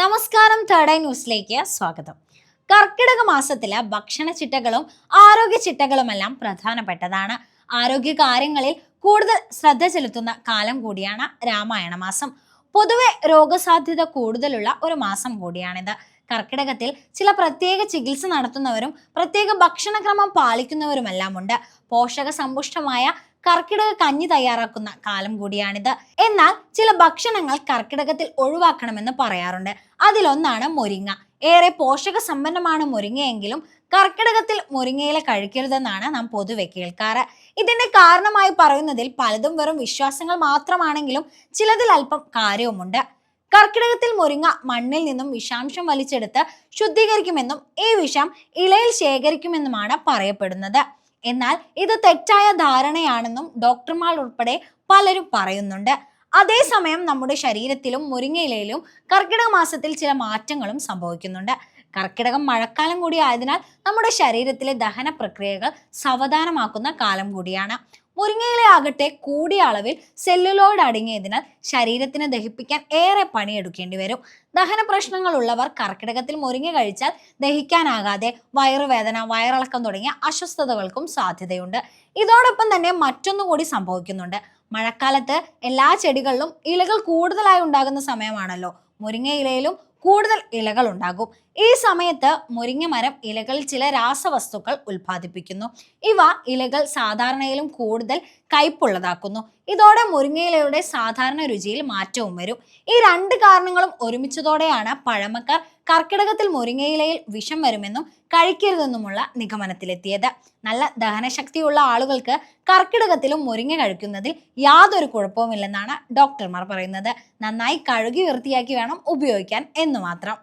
നമസ്കാരം third eye ന്യൂസിലേക്ക് സ്വാഗതം. കർക്കിടക മാസത്തിലെ ഭക്ഷണ ചിട്ടകളും ആരോഗ്യ ചിട്ടകളുമെല്ലാം പ്രധാനപ്പെട്ടതാണ്. ആരോഗ്യ കാര്യങ്ങളിൽ കൂടുതൽ ശ്രദ്ധ ചെലുത്തുന്ന കാലം കൂടിയാണ് രാമായണ മാസം. പൊതുവെ രോഗസാധ്യത കൂടുതലുള്ള ഒരു മാസം കൂടിയാണിത്. കർക്കിടകത്തിൽ ചില പ്രത്യേക ചികിത്സ നടത്തുന്നവരും പ്രത്യേക ഭക്ഷണക്രമം പാലിക്കുന്നവരുമെല്ലാം ഉണ്ട്. പോഷക സമ്പുഷ്ടമായ കർക്കിടക കഞ്ഞി തയ്യാറാക്കുന്ന കാലം കൂടിയാണിത്. എന്നാൽ ചില ഭക്ഷണങ്ങൾ കർക്കിടകത്തിൽ ഒഴിവാക്കണമെന്ന് പറയാറുണ്ട്. അതിലൊന്നാണ് മുരിങ്ങ. ഏറെ പോഷക സമ്പന്നമാണ് മുരിങ്ങയെങ്കിലും കർക്കിടകത്തിൽ മുരിങ്ങയില കഴിക്കരുതെന്നാണ് നാം പൊതുവെ കേൾക്കാറ്. ഇതിന്റെ കാരണമായി പറയുന്നതിൽ പലതും വെറും വിശ്വാസങ്ങൾ മാത്രമാണെങ്കിലും ചിലതിൽ അല്പം കാര്യവുമുണ്ട്. കർക്കിടകത്തിൽ മുരിങ്ങ മണ്ണിൽ നിന്നും വിഷാംശം വലിച്ചെടുത്ത് ശുദ്ധീകരിക്കുമെന്നും ഈ വിഷം ഇലയിൽ ശേഖരിക്കുമെന്നുമാണ് പറയപ്പെടുന്നത്. എന്നാൽ ഇത് തെറ്റായ ധാരണയാണെന്നും ഡോക്ടർമാർ ഉൾപ്പെടെ പലരും പറയുന്നുണ്ട്. അതേസമയം നമ്മുടെ ശരീരത്തിലും മുരിങ്ങയിലയിലും കർക്കിടക മാസത്തിൽ ചില മാറ്റങ്ങളും സംഭവിക്കുന്നുണ്ട്. കർക്കിടകം മഴക്കാലം കൂടി ആയതിനാൽ നമ്മുടെ ശരീരത്തിലെ ദഹന പ്രക്രിയകൾ സാവധാനമാക്കുന്ന കാലം കൂടിയാണ്. മുരിങ്ങയില ആകട്ടെ കൂടിയ അളവിൽ സെല്ലുലോയിഡ് അടങ്ങിയതിനാൽ ശരീരത്തിന് ദഹിപ്പിക്കാൻ ഏറെ പണിയെടുക്കേണ്ടി വരും. ദഹന പ്രശ്നങ്ങൾ ഉള്ളവർ കർക്കിടകത്തിൽ മുരിങ്ങ കഴിച്ചാൽ ദഹിക്കാനാകാതെ വയറുവേദന വയറിളക്കം തുടങ്ങിയ അസ്വസ്ഥതകൾക്കും സാധ്യതയുണ്ട്. ഇതോടൊപ്പം തന്നെ മറ്റൊന്നുകൂടി സംഭവിക്കുന്നുണ്ട്. മഴക്കാലത്ത് എല്ലാ ചെടികളിലും ഇലകൾ കൂടുതലായി ഉണ്ടാകുന്ന സമയമാണല്ലോ. മുരിങ്ങ ഇലയിലും കൂടുതൽ ഇലകൾ ഉണ്ടാകും ഈ സമയത്ത് മുരിങ്ങ മരം ഇലകളിൽ ചില രാസവസ്തുക്കൾ ഉൽപ്പാദിപ്പിക്കുന്നു. ഇവ ഇലകൾ സാധാരണയിലും കൂടുതൽ കയ്പുള്ളതാക്കുന്നു. ഇതോടെ മുരിങ്ങയിലയുടെ സാധാരണ രുചിയിൽ മാറ്റവും വരും. ഈ രണ്ട് കാരണങ്ങളും ഒരുമിച്ചതോടെയാണ് പഴമക്കാർ കർക്കിടകത്തിൽ മുരിങ്ങയിലയിൽ വിഷം വരുമെന്നും കഴിക്കരുതെന്നുമുള്ള നിഗമനത്തിലെത്തിയത്. നല്ല ദഹനശക്തിയുള്ള ആളുകൾക്ക് കർക്കിടകത്തിലും മുരിങ്ങ കഴിക്കുന്നതിൽ യാതൊരു കുഴപ്പവുമില്ലെന്നാണ് ഡോക്ടർമാർ പറയുന്നത്. നന്നായി കഴുകി വൃത്തിയാക്കി വേണം ഉപയോഗിക്കാൻ എന്ന് മാത്രം